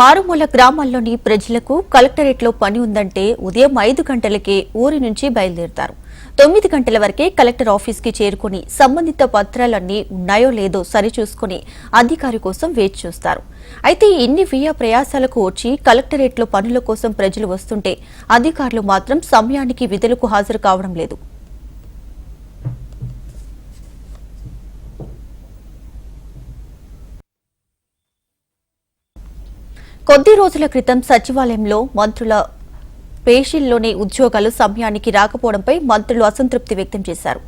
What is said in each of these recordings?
మారుమూల గ్రామాల్లోని ప్రజలకు కలెక్టరేట్లో పని ఉందంటే ఉదయం ఐదు గంటలకే ఊరి నుంచి బయలుదేరుతారు. తొమ్మిది గంటల వరకే కలెక్టర్ ఆఫీస్కి చేరుకుని సంబంధిత పత్రాలన్నీ ఉన్నాయో లేదో సరిచూసుకుని అధికారి కోసం వేచి చూస్తారు. అయితే ఇన్ని వ్యయ ప్రయాసాలకు వచ్చి కలెక్టరేట్లో పనుల కోసం ప్రజలు వస్తుంటే అధికారులు మాత్రం సమయానికి విధులకు హాజరు కావడం లేదు. కొద్ది రోజుల క్రితం సచివాలయంలో మంత్రుల పేషీల్లోని ఉద్యోగాలు సమయానికి రాకపోవడంపై మంత్రులు అసంతృప్తి వ్యక్తం చేశారు.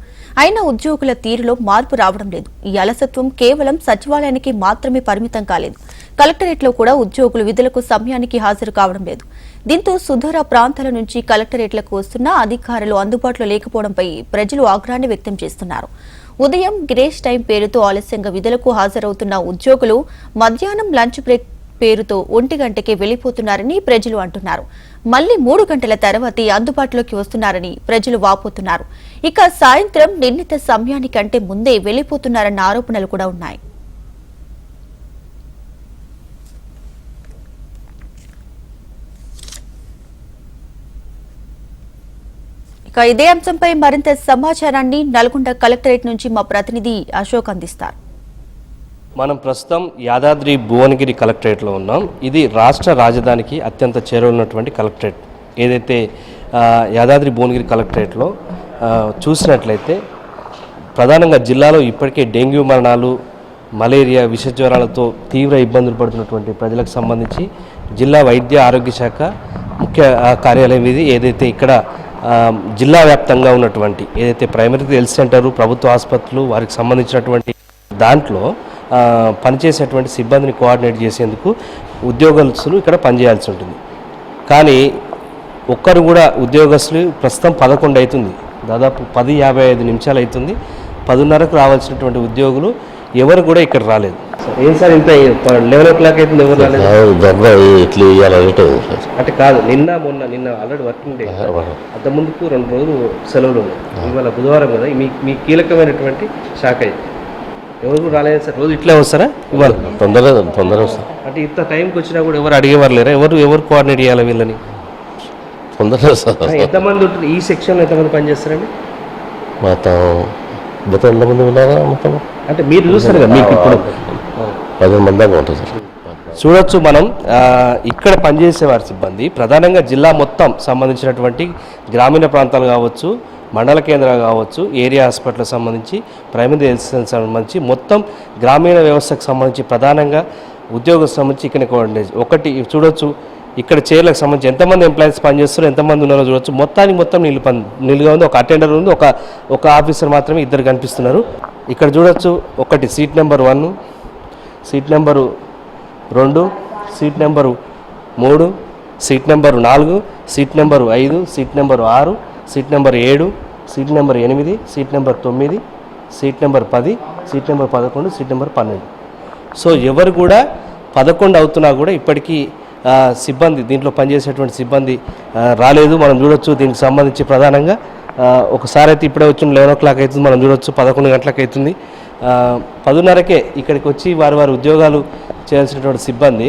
అయినా ఉద్యోగుల తీరులో మార్పు రావడం లేదు. ఈ అలసత్వం కేవలం సచివాలయానికి మాత్రమే పరిమితం కాలేదు. కలెక్టరేట్లో కూడా ఉద్యోగులు విధులకు సమయానికి హాజరు కావడం లేదు. దీంతో సుదూర ప్రాంతాల నుంచి కలెక్టరేట్లకు వస్తున్న అధికారులు అందుబాటులో లేకపోవడంపై ప్రజలు ఆగ్రహాన్ని వ్యక్తం చేస్తున్నారు. ఉదయం గ్రేస్ టైం పేరుతో ఆలస్యంగా విధులకు హాజరవుతున్న ఉద్యోగులు మధ్యాహ్నం లంచ్ బ్రేక్ పేరుతో ఒంటి గంటకే వెళ్ళిపోతున్నారని ప్రజలు అంటున్నారు. మళ్ళీ మూడు గంటల తర్వాతే అందుబాటులోకి వస్తున్నారని ప్రజలు వాపోతున్నారు. ఇక సాయంత్రం నిర్ణీత సమయానికంటే ముందే వెళ్ళిపోతున్నారన్న ఆరోపణలు కూడా ఉన్నాయి. ఇక ఇదే అంశంపై మరింత సమాచారాన్ని నల్గొండ కలెక్టరేట్ నుంచి మా ప్రతినిధి అశోక్ అందిస్తారు. మనం ప్రస్తుతం యాదాద్రి భువనగిరి కలెక్టరేట్లో ఉన్నాం. ఇది రాష్ట్ర రాజధానికి అత్యంత చేరువన్నటువంటి కలెక్టరేట్. ఏదైతే యాదాద్రి భువనగిరి కలెక్టరేట్లో చూసినట్లయితే ప్రధానంగా జిల్లాలో ఇప్పటికే డెంగ్యూ మరణాలు మలేరియా విష జ్వరాలతో తీవ్ర ఇబ్బందులు పడుతున్నటువంటి ప్రజలకు సంబంధించి జిల్లా వైద్య ఆరోగ్య శాఖ ముఖ్య కార్యాలయం ఇది. ఏదైతే ఇక్కడ జిల్లా వ్యాప్తంగా ఉన్నటువంటి ఏదైతే ప్రైమరీ హెల్త్ సెంటరు ప్రభుత్వ ఆసుపత్రులు వారికి సంబంధించినటువంటి దాంట్లో పనిచేసేటువంటి సిబ్బందిని కోఆర్డినేట్ చేసేందుకు ఉద్యోగస్తులు ఇక్కడ పనిచేయాల్సి ఉంటుంది. కానీ ఒక్కరు కూడా ఉద్యోగస్తులు ప్రస్తుతం పదకొండు అవుతుంది. దాదాపు పది యాభై ఐదు నిమిషాలు అవుతుంది. పదిన్నరకు రావాల్సినటువంటి ఉద్యోగులు ఎవరు కూడా ఇక్కడ రాలేదు. ఏం సార్ ఇంత లెవెన్ ఓ క్లాక్ అవుతుంది ఎవరు రాలేదు? అంటే కాదు నిన్న మొన్న నిన్న ఆల్రెడీ వర్కింగ్ డే అంత ముందుకు రెండు రోజులు సెలవులు ఉన్నాయి. ఇవాళ బుధవారం కదా మీ మీ కీలకమైనటువంటి శాఖ ఇది. ఎవరు రాలేదు సార్? రోజు ఇట్లే వస్తారా? ఇవాళ తొందరగా తొందరగా వస్తాం. అంటే ఇంత టైంకి వచ్చినా కూడా ఎవరు అడిగేవారు లేరా? ఎవరు ఎవరు కోఆర్డినేట్ చేయాలి వీళ్ళని? తొందరగా వస్తాం. ఎంతమంది ఉంటారు ఈ సెక్షన్లో ఎంతమంది పనిచేస్తారండి? మొత్తం మొత్తం ఎంతమంది ఉన్నారా మొత్తం? అంటే మీరు చూస్తారు కదా మీకు ఇప్పుడు. పదిహేను మంది దాకా ఉంటుంది సార్. చూడొచ్చు మనం. ఇక్కడ పనిచేసేవారి సిబ్బంది. ప్రధానంగా జిల్లా మొత్తం సంబంధించినటువంటి గ్రామీణ ప్రాంతాలు కావచ్చు మండల కేంద్రాలు కావచ్చు ఏరియా హాస్పిటల్ సంబంధించి ప్రైమరీ హెల్త్ సెంటర్ సంబంధించి మొత్తం గ్రామీణ వ్యవస్థకు సంబంధించి ప్రధానంగా ఉద్యోగం సంబంధించి ఇక్కడ ఒకటి చూడొచ్చు. ఇక్కడ చైర్లకు సంబంధించి ఎంతమంది ఎంప్లాయీస్ పనిచేస్తారో ఎంతమంది ఉన్నారో చూడొచ్చు. మొత్తానికి మొత్తం నిలు నిలుగా ఉంది. ఒక అటెండర్ ఉంది. ఒక ఒక ఆఫీసర్ మాత్రమే ఇద్దరు కనిపిస్తున్నారు. ఇక్కడ చూడొచ్చు. ఒకటి seat number one seat number రెండు సీట్ నెంబరు మూడు సీట్ నెంబరు నాలుగు సీట్ నెంబరు ఐదు సీట్ నెంబరు ఆరు సీట్ నెంబర్ ఏడు సీట్ నెంబర్ ఎనిమిది సీట్ నెంబర్ తొమ్మిది సీట్ నెంబర్ పది సీట్ నెంబర్ పదకొండు సీట్ నెంబర్ పన్నెండు. సో ఎవరు కూడా పదకొండు అవుతున్నా కూడా ఇప్పటికీ సిబ్బంది దీంట్లో పనిచేసేటువంటి సిబ్బంది రాలేదు. మనం చూడొచ్చు దీనికి సంబంధించి ప్రధానంగా. ఒకసారి అయితే ఇప్పుడే వచ్చిన లెవెన్ ఓ క్లాక్ అవుతుంది. మనం చూడొచ్చు పదకొండు గంటలకు అవుతుంది. పదున్నరకే ఇక్కడికి వచ్చి వారి వారి ఉద్యోగాలు చేయాల్సినటువంటి సిబ్బంది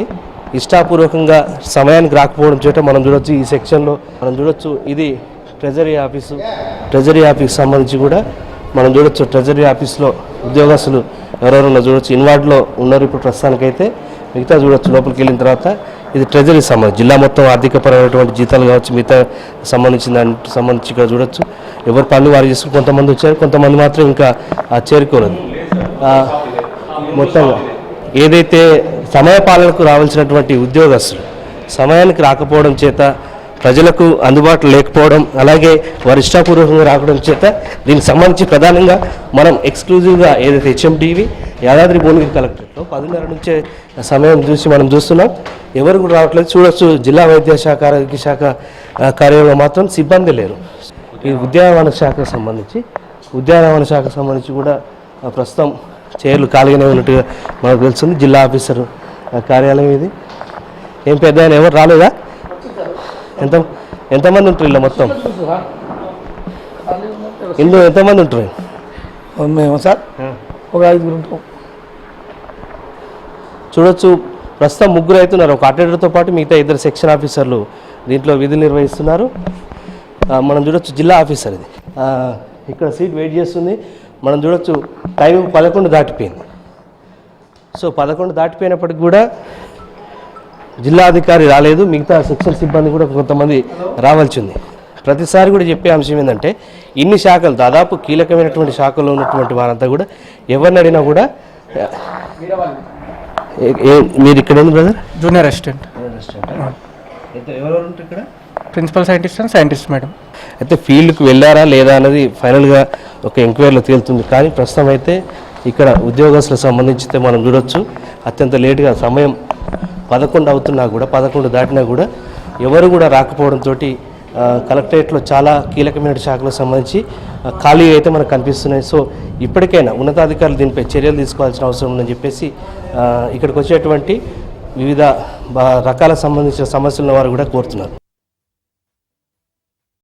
ఇష్టాపూర్వకంగా సమయానికి రాకపోవడం చేయటం మనం చూడొచ్చు. ఈ సెక్షన్లో మనం చూడొచ్చు. ఇది ట్రెజరీ ఆఫీసు ట్రెజరీ ఆఫీస్కి సంబంధించి కూడా మనం చూడొచ్చు. ట్రెజరీ ఆఫీస్లో ఉద్యోగస్తులు ఎవరెవరు ఉన్నా చూడొచ్చు. ఇన్వార్డ్లో ఉన్నారు ఇప్పుడు ప్రస్తుతానికైతే. మిగతా చూడొచ్చు. లోపలికి వెళ్ళిన తర్వాత ఇది ట్రెజరీ సంబంధించి జిల్లా మొత్తం ఆర్థికపరమైనటువంటి జీతాలు కావచ్చు మిగతా సంబంధించిన దానికి సంబంధించి ఇక్కడ చూడొచ్చు. ఎవరు పనులు వారు చేసుకుని కొంతమంది వచ్చారు. కొంతమంది మాత్రం ఇంకా చేరుకోలేదు. మొత్తంగా. ఏదైతే సమయపాలనకు రావాల్సినటువంటి ఉద్యోగస్తులు సమయానికి రాకపోవడం చేత ప్రజలకు అందుబాటులో లేకపోవడం అలాగే వారు ఇష్టాపూర్వకంగా రావడం చేత దీనికి సంబంధించి ప్రధానంగా మనం ఎక్స్క్లూజివ్గా ఏదైతే హెచ్ఎండివి యాదాద్రి భువనగిరి కలెక్టరేట్లో పదిన్నర నుంచే సమయం చూసి మనం చూస్తున్నాం. ఎవరు కూడా రావట్లేదు. చూడొచ్చు జిల్లా వైద్య శాఖ ఆరోగ్య శాఖ కార్యాలయంలో మాత్రం సిబ్బంది లేరు. ఈ ఉద్యానవన శాఖకు సంబంధించి ఉద్యానవన శాఖకు సంబంధించి కూడా ప్రస్తుతం చైర్లు ఖాళీగానే ఉన్నట్టుగా మనకు తెలుస్తుంది. జిల్లా ఆఫీసర్ కార్యాలయం ఇది. ఏం పెద్ద ఎవరు రాలేదా? ఎంత ఎంతమంది ఉంటారు ఇలా మొత్తం? ఇందులో ఎంతమంది ఉంటారు? మేము సార్ ఒక ఐదుగురు ఉంటాం. చూడొచ్చు ప్రస్తుతం ముగ్గురు అవుతున్నారు. ఒక అటెండర్తో పాటు మిగతా ఇద్దరు సెక్షన్ ఆఫీసర్లు దీంట్లో విధులు నిర్వహిస్తున్నారు. మనం చూడొచ్చు జిల్లా ఆఫీసర్ ఇది. ఇక్కడ సీట్ వెయిట్ చేస్తుంది. మనం చూడొచ్చు టైం పదకొండు దాటిపోయింది. సో పదకొండు దాటిపోయినప్పటికి కూడా జిల్లా అధికారి రాలేదు. మిగతా సెక్షన్ సిబ్బంది కూడా కొంతమంది రావాల్సి ఉంది ప్రతిసారి కూడా చెప్పే అంశం ఏంటంటే ఇన్ని శాఖలు దాదాపు కీలకమైనటువంటి శాఖలో ఉన్నటువంటి వారంతా కూడా ఎవరిని అడిగినా కూడా మీరు ఇక్కడ ఏంది brother junior assistant principal scientist and scientist madam అయితే ఫీల్డ్కి వెళ్ళారా లేదా అనేది ఫైనల్గా ఒక ఎంక్వైరీలో తేలుతుంది. కానీ ప్రస్తుతం అయితే ఇక్కడ ఉద్యోగస్తులకు సంబంధించితే మనం చూడొచ్చు. అత్యంత లేటుగా సమయం పదకొండు అవుతున్నా కూడా పదకొండు దాటినా కూడా ఎవరు కూడా రాకపోవడంతో కలెక్టరేట్లో చాలా కీలకమైన శాఖలకు సంబంధించి ఖాళీ అయితే మనకు కనిపిస్తున్నాయి. సో ఇప్పటికైనా ఉన్నతాధికారులు దీనిపై చర్యలు తీసుకోవాల్సిన అవసరం ఉందని చెప్పేసి ఇక్కడికి వచ్చేటువంటి వివిధ రకాల సంబంధించిన సమస్యలను వారు కూడా కోరుతున్నారు.